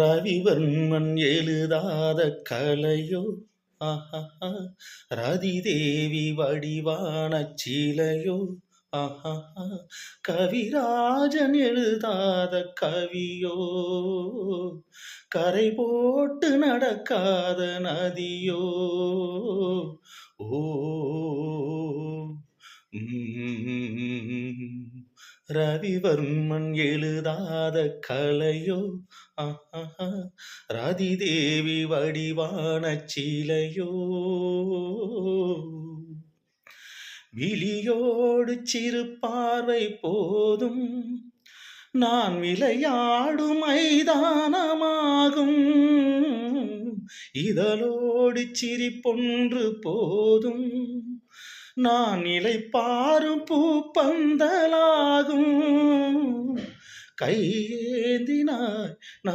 ரவிவர்மன் எழுதாத கலையோ? ஆஹா ரதிதேவி வடிவான சீலையோ? ஆஹா கவிராஜன் எழுதாத கவியோ? கரை போட்டு நடக்காத நதியோ? ஓ உம். ரவிவர்மன் எழுதாத கலையோ? ஆஹா ரதிதேவி வடிவான சீலையோ? விழியோடு சிறு பார்வை போதும் நான் விளையாடும் மைதானமாகும். இதழோடு சிரிப்பொன்று போதும் நான் இலைப்பாரும் பூப்பந்தலாகும். கையேந்தினாய் நான்